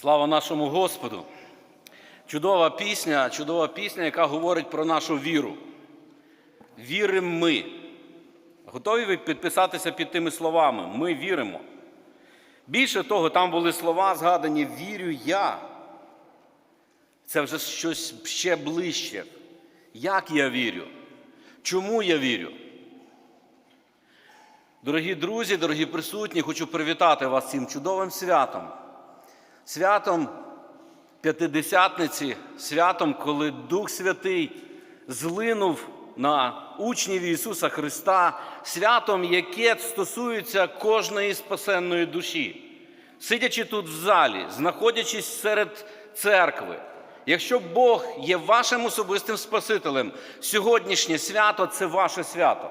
Слава нашому Господу! Чудова пісня, чудова пісня, яка говорить про нашу віру. Віримо ми. Готові ви підписатися під тими словами? Ми віримо. Більше того, там були слова згадані Вірю я. Це вже щось ще ближче. Як я вірю? Чому я вірю? Дорогі друзі, дорогі присутні, хочу привітати вас цим чудовим святом. Святом П'ятидесятниці, святом, коли Дух Святий злинув на учнів Ісуса Христа, святом, яке стосується кожної спасенної душі. Сидячи тут в залі, знаходячись серед церкви, якщо Бог є вашим особистим Спасителем, сьогоднішнє свято це ваше свято.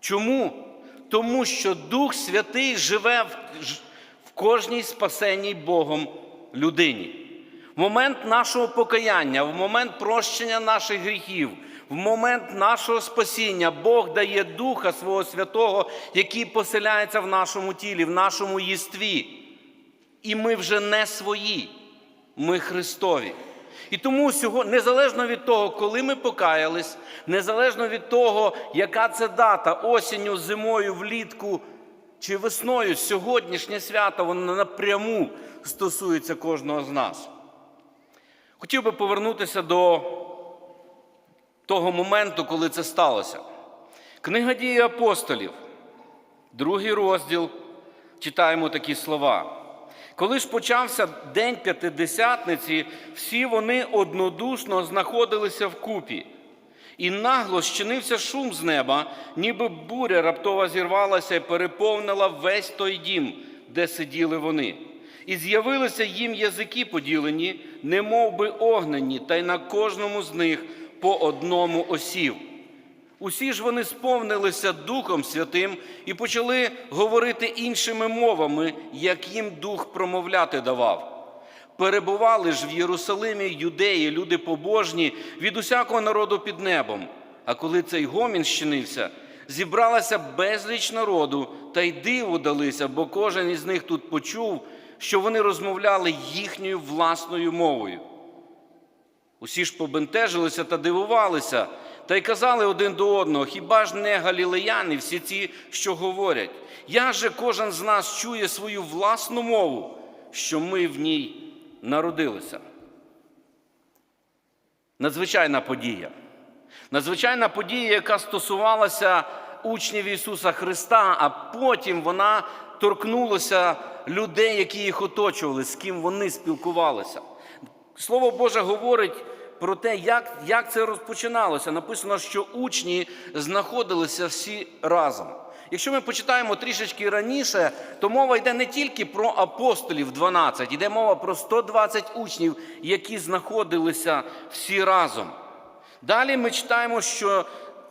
Чому? Тому що Дух Святий живе в, кожній спасенній Богом людині. В момент нашого покаяння, в момент прощення наших гріхів, в момент нашого спасіння Бог дає Духа Свого Святого, який поселяється в нашому тілі, в нашому єстві. І ми вже не свої, ми Христові. І тому сьогодні, незалежно від того, коли ми покаялись, незалежно від того, яка це дата, осінню, зимою, влітку чи весною, сьогоднішнє свято, воно напряму стосується кожного з нас. Хотів би повернутися до того моменту, коли це сталося. Книга дії апостолів, другий розділ, читаємо такі слова. Коли ж почався день п'ятидесятниці, всі вони однодушно знаходилися вкупі. І нагло щинився шум з неба, ніби буря раптово зірвалася і переповнила весь той дім, де сиділи вони. І з'явилися їм язики поділені, немов би огнені, та й на кожному з них по одному осів. Усі ж вони сповнилися Духом Святим і почали говорити іншими мовами, як їм Дух промовляти давав. Перебували ж в Єрусалимі юдеї, люди побожні від усякого народу під небом. А коли цей гомін щинився, зібралася безліч народу, та й диву далися, бо кожен із них тут почув, що вони розмовляли їхньою власною мовою. Усі ж побентежилися та дивувалися, та й казали один до одного: хіба ж не галілеяни всі ці, що говорять? Як же кожен з нас чує свою власну мову, що ми в ній народилися? Надзвичайна подія. Надзвичайна подія, яка стосувалася учнів Ісуса Христа, а потім вона торкнулася людей, які їх оточували, з ким вони спілкувалися. Слово Боже говорить про те, як, як це розпочиналося. Написано, що учні знаходилися всі разом. Якщо ми почитаємо трішечки раніше, то мова йде не тільки про апостолів 12, йде мова про 120 учнів, які знаходилися всі разом. Далі ми читаємо, що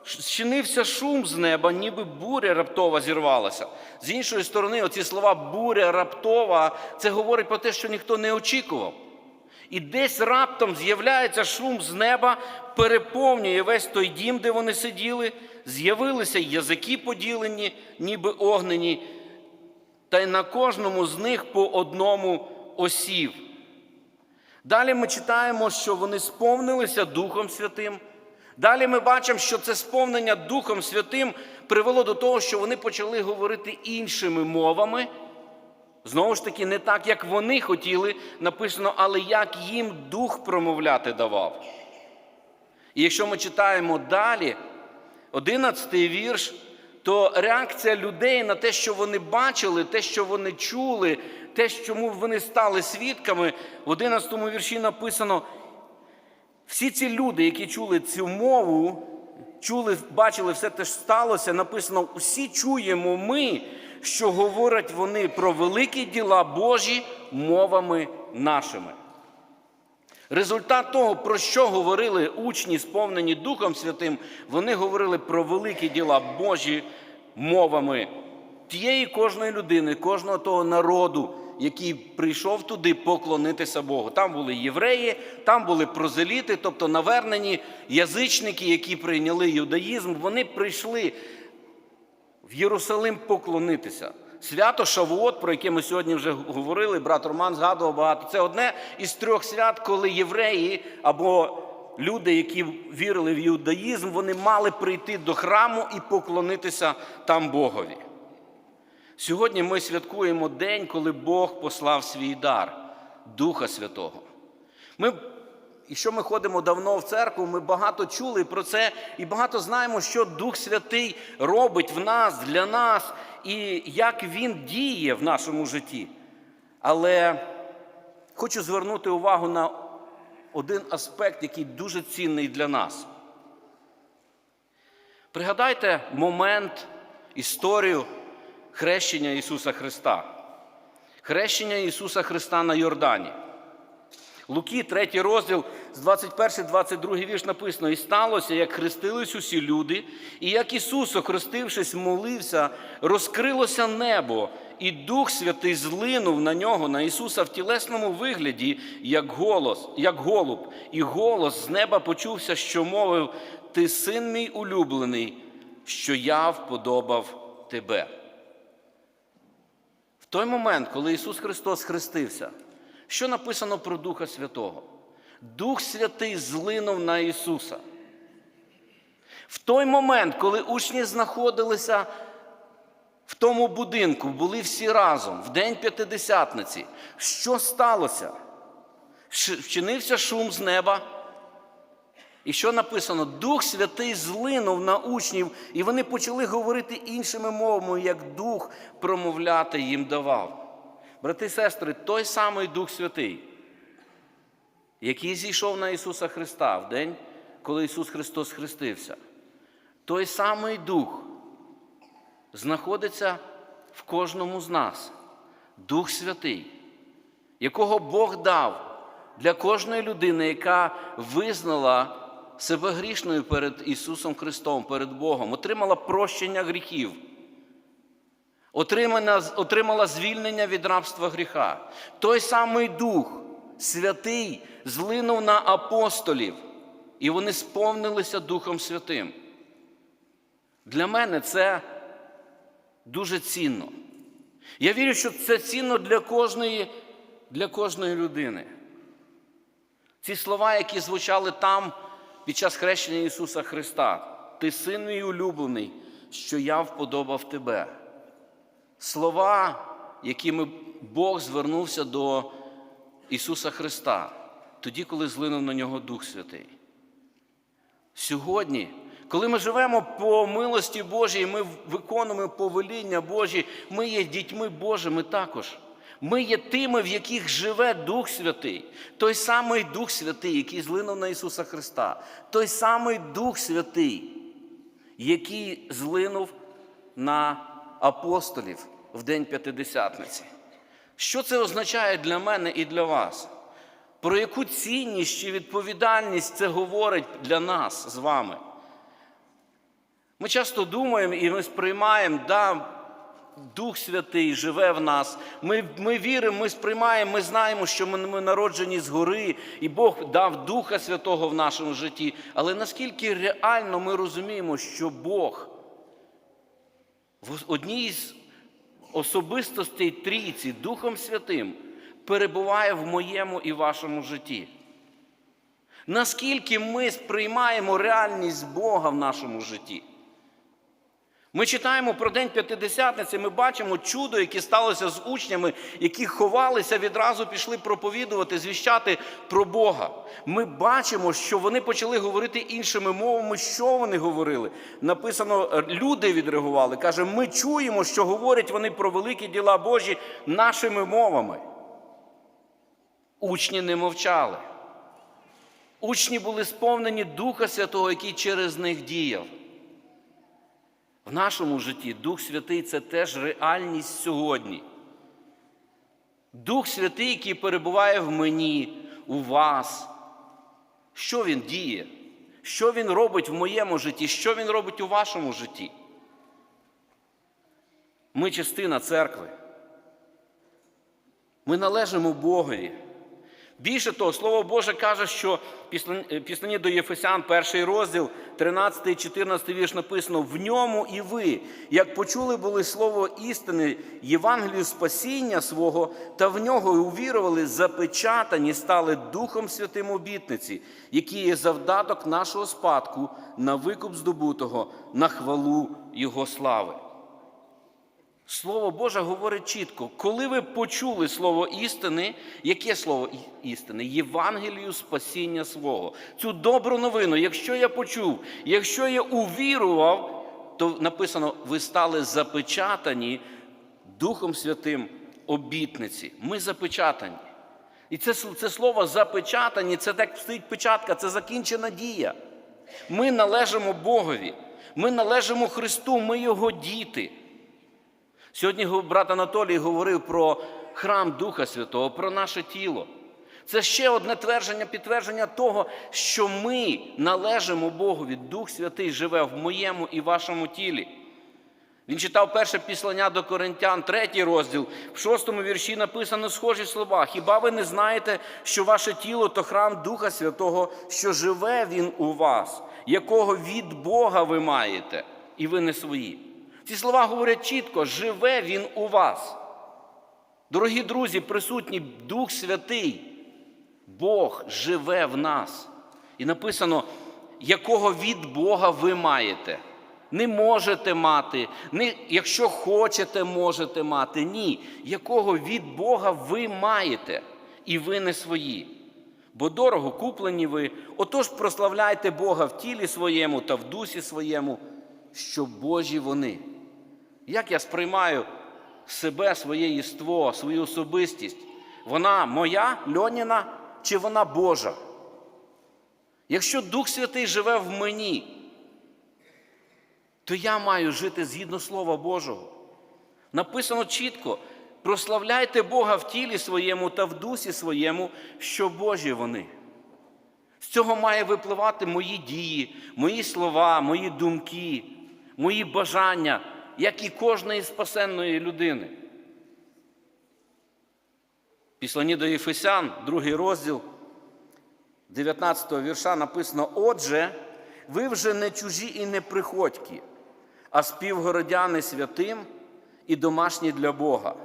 щинився шум з неба, ніби буря раптова зірвалася. З іншої сторони, оці слова буря раптова, це говорить про те, що ніхто не очікував. І десь раптом з'являється шум з неба, переповнює весь той дім, де вони сиділи, з'явилися язики поділені, ніби огнені, та й на кожному з них по одному осів. Далі ми читаємо, що вони сповнилися Духом Святим. Далі ми бачимо, що це сповнення Духом Святим привело до того, що вони почали говорити іншими мовами. Знову ж таки, не так, як вони хотіли, написано, але як їм дух промовляти давав. І якщо ми читаємо далі, 11 вірш, то реакція людей на те, що вони бачили, те, що вони чули, те, чому вони стали свідками, в 11 вірші написано: всі ці люди, які чули цю мову, чули, бачили все те, що сталося, написано: усі чуємо ми, що говорять вони про великі діла Божі мовами нашими. Результат того, про що говорили учні, сповнені Духом Святим, вони говорили про великі діла Божі мовами тієї кожної людини, кожного того народу, який прийшов туди поклонитися Богу. Там були євреї, там були прозеліти, тобто навернені язичники, які прийняли юдаїзм. Вони прийшли в Єрусалим поклонитися. Свято Шавуот, про яке ми сьогодні вже говорили, брат Роман згадував багато. Це одне із трьох свят, коли євреї або люди, які вірили в іудаїзм, вони мали прийти до храму і поклонитися там Богові. Сьогодні ми святкуємо день, коли Бог послав свій дар Духа Святого. Ми, якщо ми ходимо давно в церкву, ми багато чули про це і багато знаємо, що Дух Святий робить в нас, для нас, і як Він діє в нашому житті. Але хочу звернути увагу на один аспект, який дуже цінний для нас. Пригадайте момент, історію хрещення Ісуса Христа. Хрещення Ісуса Христа на Йордані. Луки, 3 розділ, з 21-22 вірш написано: І сталося, як хрестились усі люди, і як Ісус, охрестившись, молився, розкрилося небо, і Дух Святий злинув на нього, на Ісуса в тілесному вигляді, як голос, як голуб, і голос з неба почувся, що мовив: Ти син мій улюблений, що я вподобав тебе. В той момент, коли Ісус Христос хрестився, що написано про Духа Святого? Дух Святий злинув на Ісуса. В той момент, коли учні знаходилися в тому будинку, були всі разом, в день п'ятидесятниці, що сталося? Вчинився шум з неба. І що написано? Дух Святий злинув на учнів, і вони почали говорити іншими мовами, як Дух промовляти їм давав. Брати і сестри, той самий Дух Святий, який зійшов на Ісуса Христа в день, коли Ісус Христос хрестився, той самий Дух знаходиться в кожному з нас. Дух Святий, якого Бог дав для кожної людини, яка визнала себе грішною перед Ісусом Христом, перед Богом, отримала прощення гріхів, отримала, звільнення від рабства гріха. Той самий Дух Святий злинув на апостолів, і вони сповнилися Духом Святим. Для мене це дуже цінно. Я вірю, що це цінно для кожної, для кожної людини. Ці слова, які звучали там під час хрещення Ісуса Христа, Ти син мій улюблений, що я вподобав тебе. Слова, якими Бог звернувся до Ісуса Христа, тоді, коли злинув на нього Дух Святий. Сьогодні, коли ми живемо по милості Божій, ми виконуємо повеління Божі, ми є дітьми Божими також. Ми є тими, в яких живе Дух Святий, той самий Дух Святий, який злинув на Ісуса Христа, той самий Дух Святий, який злинув на апостолів в День П'ятидесятниці. Що це означає для мене і для вас? Про яку цінність чи відповідальність це говорить для нас з вами? Ми часто думаємо і ми сприймаємо, да, Дух Святий живе в нас. Ми, ми віримо, ми сприймаємо, ми знаємо, що ми, ми народжені згори, і Бог дав Духа Святого в нашому житті. Але наскільки реально ми розуміємо, що Бог в одній з особистостей трійці Духом Святим перебуває в моєму і вашому житті? Наскільки ми сприймаємо реальність Бога в нашому житті? Ми читаємо про День П'ятидесятниці, ми бачимо чудо, яке сталося з учнями, які ховалися, відразу пішли проповідувати, звіщати про Бога. Ми бачимо, що вони почали говорити іншими мовами, що вони говорили. Написано, люди відреагували. Каже, ми чуємо, що говорять вони про великі діла Божі нашими мовами. Учні не мовчали. Учні були сповнені Духа Святого, який через них діяв. В нашому житті Дух Святий це теж реальність сьогодні. Дух Святий, який перебуває в мені, у вас. Що Він діє? Що Він робить в моєму житті? Що Він робить у вашому житті? Ми частина церкви. Ми належимо Богові. Більше того, Слово Боже каже, що в післанні до Єфесян, перший розділ, 13 і 14 вірш написано: в ньому і ви, як почули були слово істини, Євангелію спасіння свого, та в нього і увірували, запечатані стали Духом Святим обітниці, які є завдаток нашого спадку на викуп здобутого, на хвалу Його слави. Слово Боже говорить чітко, коли ви почули слово істини, яке слово істини? Євангелію спасіння свого. Цю добру новину, якщо я почув, якщо я увірував, то написано, ви стали запечатані Духом Святим обітниці. Ми запечатані. І це, це слово запечатані, це так стоїть печатка, це закінчена дія. Ми належимо Богові, ми належимо Христу, ми Його діти. Сьогодні брат Анатолій говорив про храм Духа Святого, про наше тіло. Це ще одне твердження, підтвердження того, що ми належимо Богові. Дух Святий живе в моєму і вашому тілі. Він читав перше післання до Коринтян, третій розділ. В шостому вірші написано схожі слова. Хіба ви не знаєте, що ваше тіло то храм Духа Святого, що живе Він у вас, якого від Бога ви маєте, і ви не свої? Ці слова говорять чітко: живе Він у вас. Дорогі друзі, присутні Дух Святий, Бог живе в нас. І написано, якого від Бога ви маєте. Не можете мати, не, якщо хочете, можете мати. Ні. Якого від Бога ви маєте, і ви не свої. Бо дорого куплені ви. Отож прославляйте Бога в тілі своєму та в дусі своєму, що Божі вони. Як я сприймаю себе, своє єство, свою особистість? Вона моя, Льоніна, чи вона Божа? Якщо Дух Святий живе в мені, то я маю жити згідно Слова Божого. Написано чітко: прославляйте Бога в тілі своєму та в дусі своєму, що Божі вони. З цього має випливати мої дії, мої слова, мої думки, мої бажання, як і кожної спасенної людини. Післані до Єфесян, другий розділ 19 вірша написано: Отже, ви вже не чужі і не приходькі, а співгородяни святим і домашні для Бога,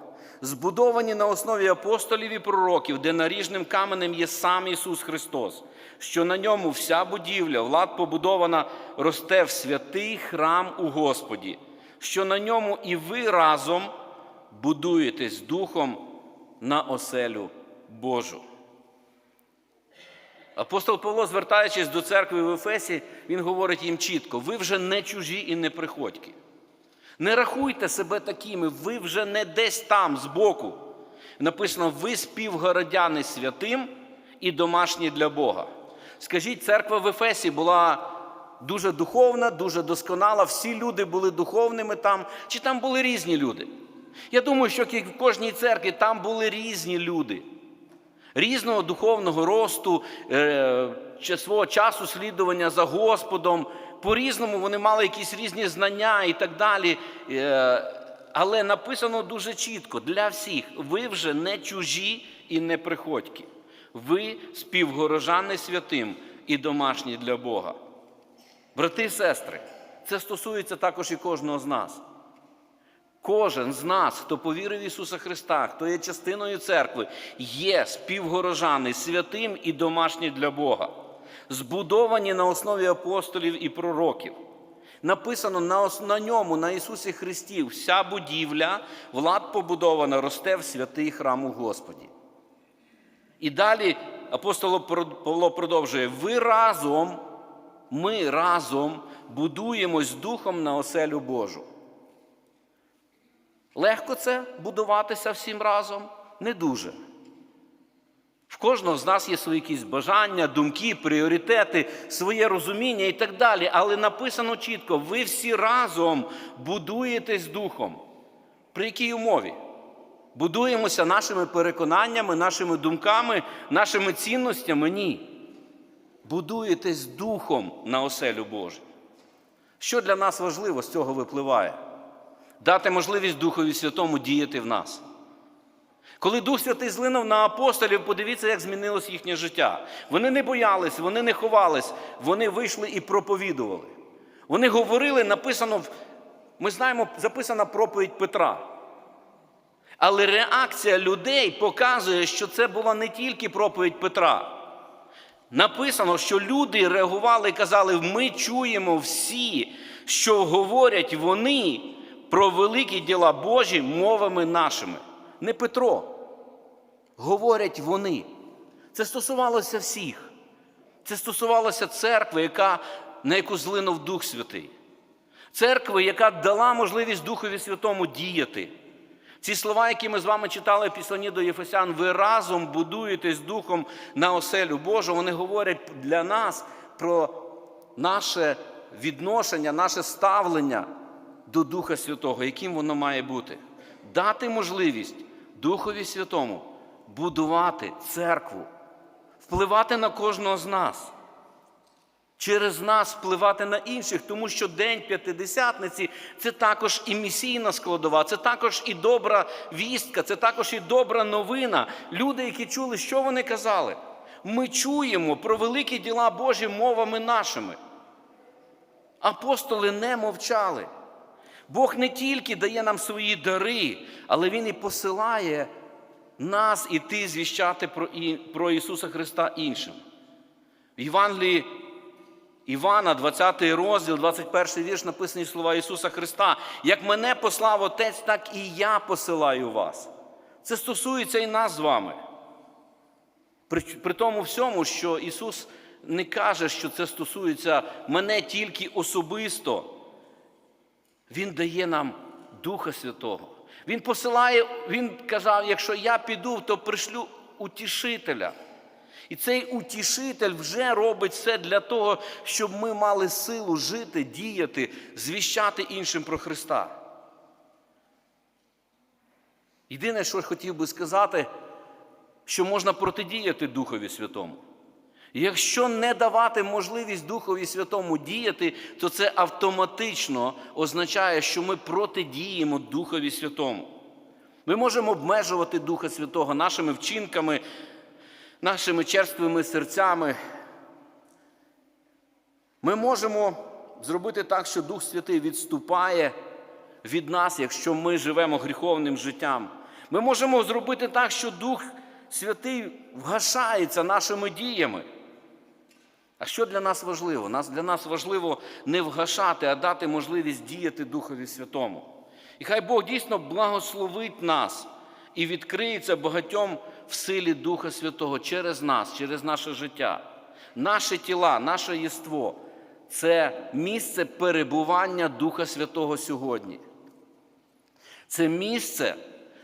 збудовані на основі апостолів і пророків, де наріжним каменем є сам Ісус Христос, що на ньому вся будівля, влад побудована, росте в святий храм у Господі, що на ньому і ви разом будуєтесь духом на оселю Божу. Апостол Павло, звертаючись до церкви в Ефесі, він говорить їм чітко: ви вже не чужі і не приходькі. Не рахуйте себе такими, ви вже не десь там збоку. Написано, ви співгородяни святим і домашні для Бога. Скажіть, церква в Ефесі була дуже духовна, дуже досконала, всі люди були духовними там, чи там були різні люди? Я думаю, що в кожній церкві там були різні люди різного духовного росту, е, свого часу слідування за Господом. По-різному вони мали якісь різні знання і так далі. Е, Але написано дуже чітко для всіх: ви вже не чужі і не приходькі. Ви співгорожани святим і домашні для Бога. Брати і сестри, це стосується також і кожного з нас. Кожен з нас, хто повірив в Ісуса Христа, хто є частиною церкви, є співгорожаний святим і домашній для Бога, збудовані на основі апостолів і пророків. Написано на, на ньому, на Ісусі Христі, вся будівля, влад побудована, росте в святий храм у Господі. І далі апостол Павло продовжує: ви разом, ми разом будуємось духом на оселю Божу. Легко це будуватися всім разом? Не дуже. В кожного з нас є свої якісь бажання, думки, пріоритети, своє розуміння і так далі. Але написано чітко: ви всі разом будуєтесь духом. При якій умові? Будуємося нашими переконаннями, нашими думками, нашими цінностями? Ні. Будуєтесь духом на оселю Божу. Що для нас важливо з цього випливає? Дати можливість Духові Святому діяти в нас. Коли Дух Святий злинув на апостолів, подивіться, як змінилось їхнє життя. Вони не боялись, вони не ховались, вони вийшли і проповідували. Вони говорили, написано, ми знаємо, записана проповідь Петра. Але реакція людей показує, що це була не тільки проповідь Петра. Написано, що люди реагували і казали: ми чуємо всі, що говорять вони про великі діла Божі мовами нашими. Не Петро. Говорять вони. Це стосувалося всіх. Це стосувалося церкви, яка, на яку злинув Дух Святий. Церкви, яка дала можливість Духові Святому діяти. Ці слова, які ми з вами читали в післанні до Єфесян, ви разом будуєтесь Духом на оселю Божу, вони говорять для нас про наше відношення, наше ставлення до Духа Святого, яким воно має бути. Дати можливість Духові Святому будувати церкву, впливати на кожного з нас через нас впливати на інших, тому що День П'ятидесятниці це також і місійна складова, це також і добра вістка, це також і добра новина. Люди, які чули, що вони казали. Ми чуємо про великі діла Божі мовами нашими. Апостоли не мовчали. Бог не тільки дає нам свої дари, але Він і посилає нас іти звіщати про, Ісуса Христа іншим. В Євангелії Івана, 20 розділ, 21 вірш, написані слова Ісуса Христа. Як мене послав Отець, так і я посилаю вас. Це стосується і нас з вами. При, при тому всьому, що Ісус не каже, що це стосується мене тільки особисто. Він дає нам Духа Святого. Він посилає, Він казав, якщо я піду, то пришлю утішителя. І цей утішитель вже робить все для того, щоб ми мали силу жити, діяти, звіщати іншим про Христа. Єдине, що хотів би сказати, що можна протидіяти Духові Святому. Якщо не давати можливість Духові Святому діяти, то це автоматично означає, що ми протидіємо Духові Святому. Ми можемо обмежувати Духа Святого нашими вчинками, нашими черствими серцями. Ми можемо зробити так, що Дух Святий відступає від нас, якщо ми живемо гріховним життям. Ми можемо зробити так, що Дух Святий вгашається нашими діями. А що для нас важливо? Для нас важливо не вгашати, а дати можливість діяти Духові Святому. І хай Бог дійсно благословить нас і відкриється багатьом в силі Духа Святого через нас, через наше життя. Наші тіла, наше єство це місце перебування Духа Святого сьогодні. Це місце,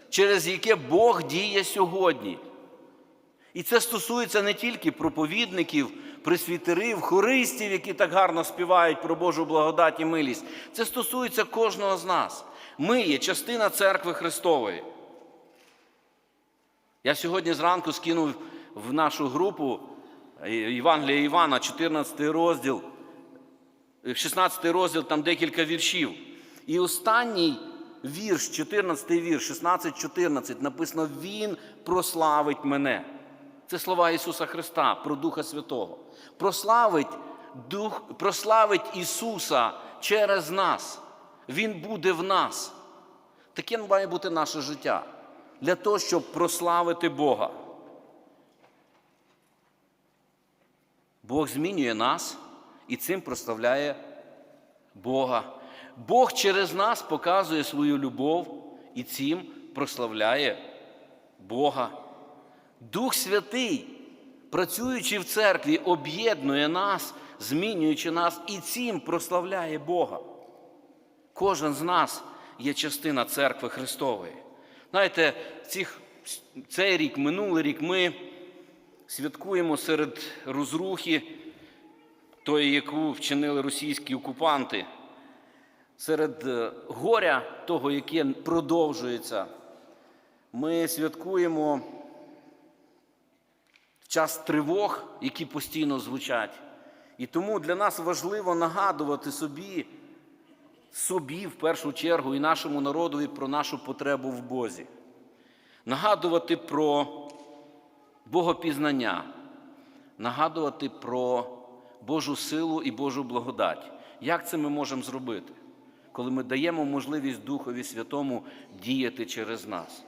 через яке Бог діє сьогодні. І це стосується не тільки проповідників, присвітерів, хористів, які так гарно співають про Божу благодать і милість. Це стосується кожного з нас. Ми є частина церкви Христової. Я сьогодні зранку скинув в нашу групу е, Євангелія Івана, 14 розділ, е, 16 розділ, там декілька віршів. І останній вірш, 14 вірш, 16-14, написано: Він прославить мене. Це слова Ісуса Христа про Духа Святого. Прославить, Дух, прославить Ісуса через нас. Він буде в нас. Таке має бути наше життя для того, щоб прославити Бога. Бог змінює нас і цим прославляє Бога. Бог через нас показує свою любов і цим прославляє Бога. Дух Святий, працюючи в церкві, об'єднує нас, змінюючи нас і цим прославляє Бога. Кожен з нас є частина церкви Христової. Знаєте, цих, цей рік, минулий рік ми святкуємо серед розрухи, тої, яку вчинили російські окупанти, серед е, горя того, яке продовжується. Ми святкуємо час тривог, які постійно звучать. І тому для нас важливо нагадувати собі, собі в першу чергу і нашому народові про нашу потребу в Бозі. нагадувати про богопізнання, нагадувати про Божу силу і Божу благодать. Як це ми можемо зробити, коли ми даємо можливість Духові Святому діяти через нас?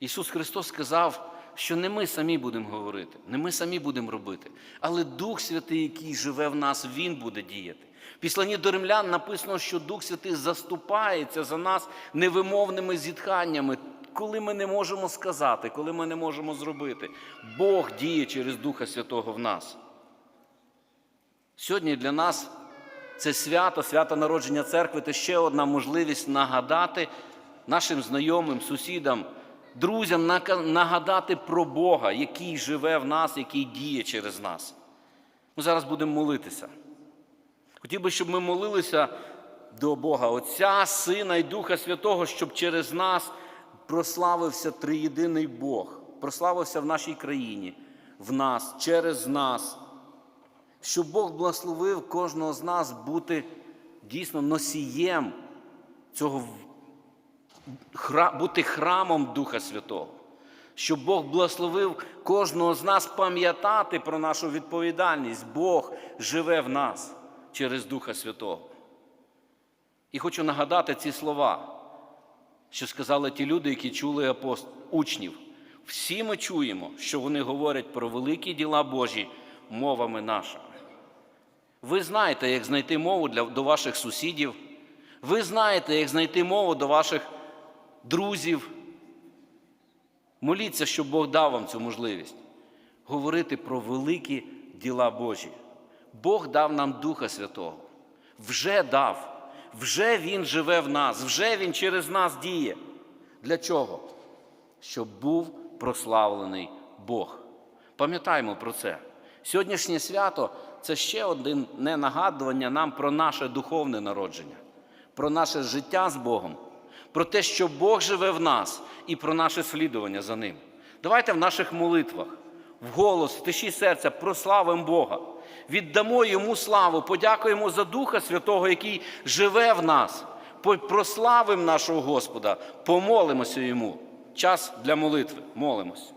Ісус Христос сказав, що не ми самі будемо говорити, не ми самі будемо робити, але Дух Святий, який живе в нас, Він буде діяти. В Післанні до римлян написано, що Дух Святий заступається за нас невимовними зітханнями, коли ми не можемо сказати, коли ми не можемо зробити. Бог діє через Духа Святого в нас. Сьогодні для нас це свято, свято народження церкви це ще одна можливість нагадати нашим знайомим, сусідам, друзям, нагадати про Бога, який живе в нас, який діє через нас. Ми зараз будемо молитися. Хотів би, щоб ми молилися до Бога Отця, Сина і Духа Святого, щоб через нас прославився триєдиний Бог, прославився в нашій країні, в нас, через нас щоб Бог благословив кожного з нас бути дійсно носієм цього бути храмом Духа Святого. Щоб Бог благословив кожного з нас пам'ятати про нашу відповідальність. Бог живе в нас через Духа Святого. І хочу нагадати ці слова, що сказали ті люди, які чули апост... учнів. Всі ми чуємо, що вони говорять про великі діла Божі мовами нашими. Ви знаєте, як знайти мову для, до ваших сусідів. Ви знаєте, як знайти мову до ваших друзів. Моліться, щоб Бог дав вам цю можливість говорити про великі діла Божі. Бог дав нам Духа Святого. Вже дав. Вже Він живе в нас, вже Він через нас діє. Для чого? Щоб був прославлений Бог. Пам'ятаємо про це. Сьогоднішнє свято це ще одне нагадування нам про наше духовне народження, про наше життя з Богом, про те, що Бог живе в нас, і про наше слідування за Ним. Давайте в наших молитвах, в голос, в тиші серця прославимо Бога, віддамо Йому славу, подякуємо за Духа Святого, який живе в нас, прославимо нашого Господа, помолимося Йому. Час для молитви. Молимось.